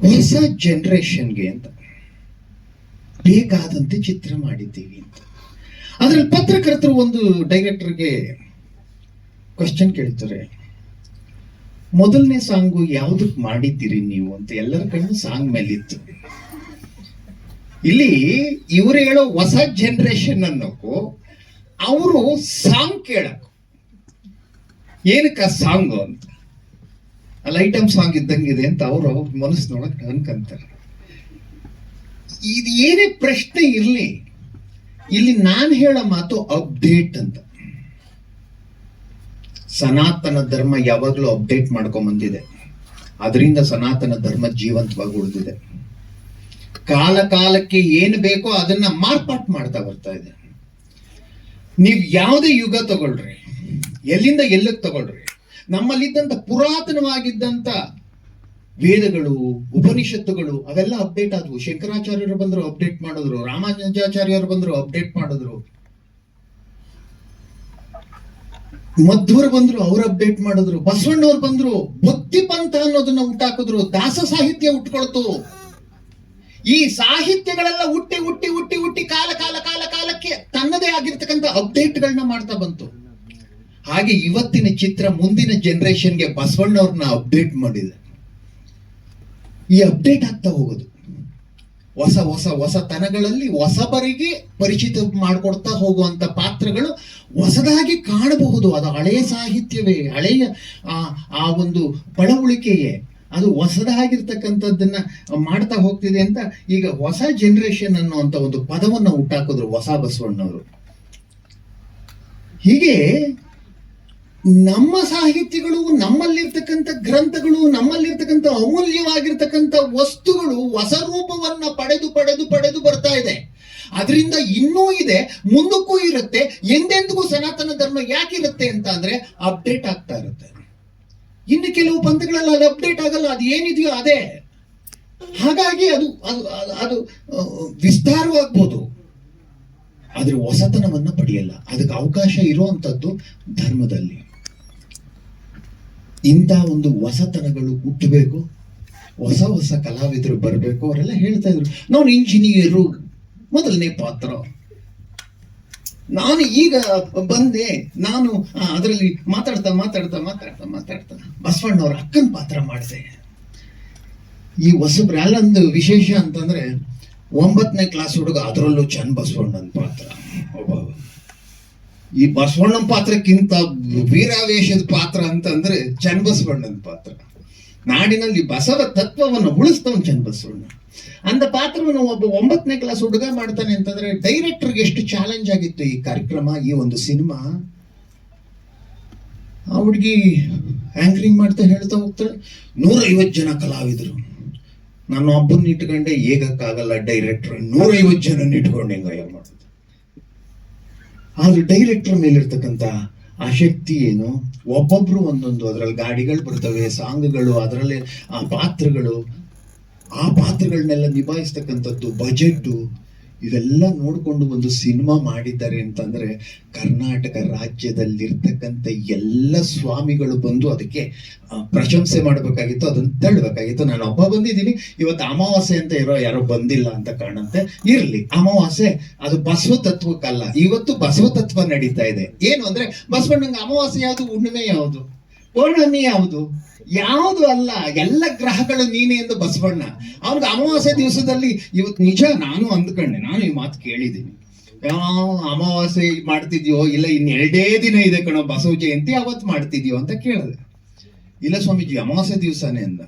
ಹೊಸ ಜನ್ರೇಷನ್ಗೆ ಅಂತ. ಬೇಕಾದಂತೆ ಚಿತ್ರ ಮಾಡಿದ್ದೀವಿ ಅಂತ. ಅದ್ರಲ್ಲಿ ಪತ್ರಕರ್ತರು ಒಂದು ಡೈರೆಕ್ಟರ್ಗೆ ಕ್ವಶನ್ ಕೇಳ್ತಾರೆ. ಮೊದಲನೇ ಸಾಂಗು ಯಾವ್ದಕ್ಕೆ ಮಾಡಿದ್ದೀರಿ ನೀವು ಅಂತ ಎಲ್ಲರ ಕಣ್ಣು ಸಾಂಗ್ ಮೇಲಿತ್ತು. ಇಲ್ಲಿ ಇವರು ಹೇಳೋ ಹೊಸ ಜನ್ರೇಷನ್ ಅನ್ನೋಕು ಅವರು ಸಾಂಗ್ ಕೇಳಕ್ಕು ಏನಕ್ಕ ಸಾಂಗು ಅಂತ? ಅಲ್ಲಿ ಐಟಮ್ ಸಾಂಗ್ ಇದ್ದಂಗಿದೆ ಅಂತ ಅವ್ರು ಮನಸ್ಸು ಮನಸ್ಸಿನೊಳಗೆ ಅನ್ಕಂತಾರೆ. ಇದು ಏನೇ ಪ್ರಶ್ನೆ ಇರಲಿ, ಇಲ್ಲಿ ನಾನು ಹೇಳೋ ಮಾತು ಅಪ್ಡೇಟ್ ಅಂತ. ಸನಾತನ ಧರ್ಮ ಯಾವಾಗಲೂ ಅಪ್ಡೇಟ್ ಮಾಡ್ಕೊಂಬಂದಿದೆ. ಅದರಿಂದ ಸನಾತನ ಧರ್ಮ ಜೀವಂತವಾಗಿ ಉಳಿದಿದೆ. ಕಾಲ ಕಾಲಕ್ಕೆ ಏನು ಬೇಕೋ ಅದನ್ನ ಮಾರ್ಪಾಟ್ ಮಾಡ್ತಾ ಬರ್ತಾ ಇದೆ. ನೀವು ಯಾವುದೇ ಯುಗ ತಗೊಳ್ರಿ. ಎಲ್ಲಿಂದ ಎಲ್ಲಿಗೆ ತಗೊಳ್ರಿ. ನಮ್ಮಲ್ಲಿದ್ದಂತ ಪುರಾತನವಾಗಿದ್ದಂಥ ವೇದಗಳು, ಉಪನಿಷತ್ತುಗಳು, ಅವೆಲ್ಲ ಅಪ್ಡೇಟ್ ಆದವು. ಶಂಕರಾಚಾರ್ಯರು ಬಂದ್ರು ಅಪ್ಡೇಟ್ ಮಾಡಿದ್ರು. ರಾಮಾನುಜಾಚಾರ್ಯರು ಬಂದ್ರು ಅಪ್ಡೇಟ್ ಮಾಡಿದ್ರು. ಮಧ್ವರು ಬಂದ್ರು, ಅವ್ರು ಅಪ್ಡೇಟ್ ಮಾಡಿದ್ರು. ಬಸವಣ್ಣವ್ರು ಬಂದ್ರು ಬುದ್ಧಿ ಪಂಥ ಅನ್ನೋದನ್ನ ಹುಟ್ಟಾಕಿದ್ರು ದಾಸ ಸಾಹಿತ್ಯ ಉಟ್ಕೊಳ್ತು. ಈ ಸಾಹಿತ್ಯಗಳೆಲ್ಲ ಹುಟ್ಟಿ ಹುಟ್ಟಿ ಹುಟ್ಟಿ ಹುಟ್ಟಿ ಕಾಲ ಕಾಲ ಕಾಲ ಕಾಲಕ್ಕೆ ತನ್ನದೇ ಆಗಿರ್ತಕ್ಕಂಥ ಅಪ್ಡೇಟ್ಗಳನ್ನ ಮಾಡ್ತಾ ಬಂತು. ಹಾಗೆ ಇವತ್ತಿನ ಚಿತ್ರ ಮುಂದಿನ ಜನರೇಷನ್ಗೆ ಬಸವಣ್ಣವ್ರನ್ನ ಅಪ್ಡೇಟ್ ಮಾಡಿದೆ. ಈ ಅಪ್ಡೇಟ್ ಆಗ್ತಾ ಹೋಗೋದು. ಹೊಸ ಹೊಸ ಹೊಸತನಗಳಲ್ಲಿ ಹೊಸಬರಿಗೆ ಪರಿಚಿತ ಮಾಡಿಕೊಡ್ತಾ ಹೋಗುವಂತ ಪಾತ್ರಗಳು ಹೊಸದಾಗಿ ಕಾಣಬಹುದು. ಅದು ಹಳೆಯ ಸಾಹಿತ್ಯವೇ, ಹಳೆಯ, ಆ ಒಂದು ಪಳವಳಿಕೆಯೇ. ಅದು ಹೊಸದಾಗಿರ್ತಕ್ಕಂಥದ್ದನ್ನ ಮಾಡ್ತಾ ಹೋಗ್ತಿದೆ ಅಂತ ಈಗ ಹೊಸ ಜನರೇಷನ್ ಅನ್ನುವಂತ ಒಂದು ಪದವನ್ನು ಹುಟ್ಟಾಕಿದ್ರು ಹೊಸ ಬಸವಣ್ಣವರು. ಹೀಗೆ ನಮ್ಮ ಸಾಹಿತ್ಯಗಳು, ನಮ್ಮಲ್ಲಿರ್ತಕ್ಕಂಥ ಗ್ರಂಥಗಳು, ನಮ್ಮಲ್ಲಿರ್ತಕ್ಕಂಥ ಅಮೂಲ್ಯವಾಗಿರ್ತಕ್ಕಂಥ ವಸ್ತುಗಳು ಹೊಸ ರೂಪವನ್ನ ಪಡೆದು ಪಡೆದು ಪಡೆದು ಬರ್ತಾ ಇದೆ. ಅದರಿಂದ ಇನ್ನೂ ಇದೆ, ಮುಂದಕ್ಕೂ ಇರುತ್ತೆ, ಎಂದೆಂದಿಗೂ ಸನಾತನ ಧರ್ಮ ಯಾಕಿರುತ್ತೆ ಅಂತ ಅಂದ್ರೆ ಅಪ್ಡೇಟ್ ಆಗ್ತಾ ಇರುತ್ತೆ. ಇನ್ನು ಕೆಲವು ಪಂಥಗಳಲ್ಲಿ ಅದು ಅಪ್ಡೇಟ್ ಆಗಲ್ಲ, ಅದು ಏನಿದೆಯೋ ಅದೇ. ಹಾಗಾಗಿ ಅದು ಅದು, ಅದು- ವಿಸ್ತಾರವಾಗ್ಬೋದು. ಆದ್ರೆ ಹೊಸತನವನ್ನು ಪಡೆಯಲ್ಲ. ಅದಕ್ಕೆ ಅವಕಾಶ ಇರುವಂತದ್ದು ಧರ್ಮದಲ್ಲಿ. ಇಂಥ ಒಂದು ಹೊಸತನಗಳು ಹುಟ್ಟಬೇಕು, ಹೊಸ ಹೊಸ ಕಲಾವಿದರು ಬರಬೇಕು, ಅವರೆಲ್ಲ ಹೇಳ್ತಾ ಇದ್ರು. ನಾನು ಇಂಜಿನಿಯರು, ಮೊದಲನೇ ಪಾತ್ರ. ನಾನು ಈಗ ಬಂದೆ, ನಾನು ಅದರಲ್ಲಿ ಮಾತಾಡ್ತಾ ಮಾತಾಡ್ತಾ ಮಾತಾಡ್ತಾ ಮಾತಾಡ್ತಾ ಬಸವಣ್ಣವ್ರ ಅಕ್ಕನ ಪಾತ್ರ ಮಾಡಿದೆ. ಈ ಹೊಸಬ್ರು ಅಲ್ಲೊಂದು ವಿಶೇಷ ಅಂತಂದ್ರೆ ಒಂಬತ್ತನೇ ಕ್ಲಾಸ್ ಹುಡುಗ, ಅದರಲ್ಲೂ ಚಂದ ಬಸವಣ್ಣನ ಪಾತ್ರ. ಒಬ್ಬ ಈ ಬಸವಣ್ಣನ ಪಾತ್ರಕ್ಕಿಂತ ವೀರಾವೇಶದ ಪಾತ್ರ ಅಂತಂದ್ರೆ ಅಂದ್ರೆ ಬಸವಣ್ಣನ ಪಾತ್ರ. ನಾಡಿನಲ್ಲಿ ಬಸವ ತತ್ವವನ್ನು ಉಳಿಸ್ತವನ್ ಚನ್ನಬಸವಣ್ಣ. ಅಂದ ಪಾತ್ರವನ್ನು ಒಬ್ಬ ಒಂಬತ್ತನೇ ಕ್ಲಾಸ್ ಹುಡುಗ ಮಾಡ್ತಾನೆ ಅಂತಂದ್ರೆ ಡೈರೆಕ್ಟರ್ಗೆ ಎಷ್ಟು ಚಾಲೆಂಜ್ ಆಗಿತ್ತು ಈ ಕಾರ್ಯಕ್ರಮ, ಈ ಒಂದು ಸಿನಿಮಾ? ಆ ಹುಡುಗಿ ಆಂಕರಿಂಗ್ ಮಾಡ್ತಾ ಹೇಳ್ತಾ ಹೋಗ್ತಾಳೆ, ನೂರೈವತ್ತು ಜನ ಕಲಾವಿದರು. ನಾನು ಒಬ್ಬನ ಇಟ್ಕೊಂಡೆ, ಏಗಕ್ಕಾಗಲ್ಲ ಡೈರೆಕ್ಟರ್ ನೂರೈವತ್ತು ಜನ ಇಟ್ಕೊಂಡು ಹೆಂಗಯ್ಯ ಮಾಡೋದು ಆದ್ರೆ ಡೈರೆಕ್ಟರ್ ಮೇಲಿರ್ತಕ್ಕಂಥ ಆ ಶಕ್ತಿ ಏನು? ಒಬ್ಬೊಬ್ರು ಒಂದೊಂದು ಅದರಲ್ಲಿ ಗಾಡಿಗಳು ಬರ್ತವೆ, ಸಾಂಗ್ಗಳು, ಅದರಲ್ಲಿ ಆ ಪಾತ್ರಗಳು. ಆ ಪಾತ್ರಗಳನ್ನೆಲ್ಲ ನಿಭಾಯಿಸ್ತಕ್ಕಂಥದ್ದು ಬಜೆಟ್ಟು ಇವೆಲ್ಲ ನೋಡಿಕೊಂಡು ಒಂದು ಸಿನಿಮಾ ಮಾಡಿದ್ದಾರೆ ಅಂತಂದ್ರೆ ಕರ್ನಾಟಕ ರಾಜ್ಯದಲ್ಲಿರ್ತಕ್ಕಂಥ ಎಲ್ಲ ಸ್ವಾಮಿಗಳು ಬಂದು ಅದಕ್ಕೆ ಪ್ರಶಂಸೆ ಮಾಡಬೇಕಾಗಿತ್ತು, ಅದನ್ನು ತಳ್ಳಬೇಕಾಗಿತ್ತು. ನಾನು ಒಬ್ಬ ಬಂದಿದ್ದೀನಿ. ಇವತ್ತು ಅಮಾವಾಸ್ಯೆ ಅಂತ ಇರೋ ಯಾರೋ ಬಂದಿಲ್ಲ ಅಂತ ಕಾಣುತ್ತೆ. ಇರ್ಲಿ, ಅಮಾವಾಸ್ಯೆ, ಅದು ಬಸವ ತತ್ವಕ್ಕಲ್ಲ ಇವತ್ತು ಬಸವ ತತ್ವ ನಡೀತಾ ಇದೆ. ಏನು ಅಂದ್ರೆ, ಬಸವಣ್ಣಂಗೆ ಅಮಾವಾಸ್ಯೆ ಯಾವುದು, ಹುಣ್ಣಿಮೆ ಯಾವುದು? ಪೌರ್ಣಮಿ ಯಾವುದು? ಯಾವುದು ಅಲ್ಲ, ಎಲ್ಲ ಗ್ರಹಗಳು ನೀನೆ ಎಂದು ಬಸವಣ್ಣ. ಅವ್ರಿಗೆ ಅಮಾವಾಸ್ಯ ದಿವಸದಲ್ಲಿ ಇವತ್ತು ನಿಜ ನಾನು ಅಂದ್ಕೊಂಡೆ, ನಾನು ಈ ಮಾತು ಕೇಳಿದ್ದೀನಿ. ಅಮಾವಾಸ್ಯೆ ಮಾಡ್ತಿದ್ಯೋ ಇಲ್ಲ ಇನ್ನೆರಡೇ ದಿನ ಇದೆ ಕಣೋ ಬಸವ ಜಯಂತಿ ಅವತ್ತು ಮಾಡ್ತಿದ್ಯೋ ಅಂತ ಕೇಳಿದೆ. ಇಲ್ಲ ಸ್ವಾಮೀಜಿ, ಅಮಾವಾಸ್ಯೆ ದಿವಸನೇ ಅಂದ.